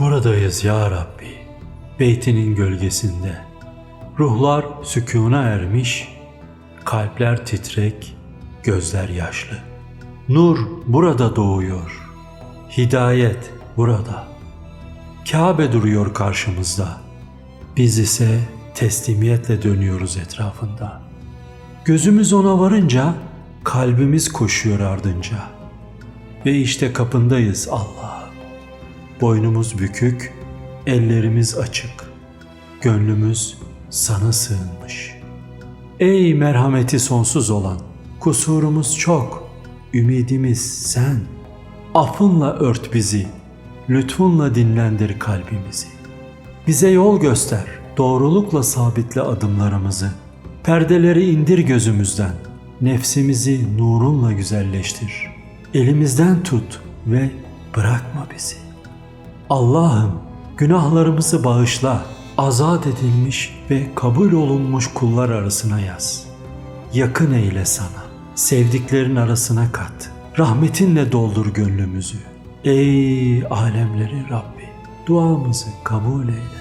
Buradayız ya Rabbi, beytinin gölgesinde. Ruhlar sükûna ermiş, kalpler titrek, gözler yaşlı. Nur burada doğuyor, hidayet burada. Kabe duruyor karşımızda. Biz ise teslimiyetle dönüyoruz etrafında. Gözümüz ona varınca kalbimiz koşuyor ardınca. Ve işte kapındayız Allah. Boynumuz bükük, ellerimiz açık. Gönlümüz sana sığınmış. Ey merhameti sonsuz olan, kusurumuz çok, ümidimiz sen. Affınla ört bizi, lütfunla dinlendir kalbimizi. Bize yol göster, doğrulukla sabitle adımlarımızı. Perdeleri indir gözümüzden, nefsimizi nurunla güzelleştir. Elimizden tut ve bırakma bizi. Allah'ım günahlarımızı bağışla, azat edilmiş ve kabul olunmuş kullar arasına yaz. Yakın eyle sana, sevdiklerin arasına kat. Rahmetinle doldur gönlümüzü. Ey alemlerin Rabbi, duamızı kabul eyle.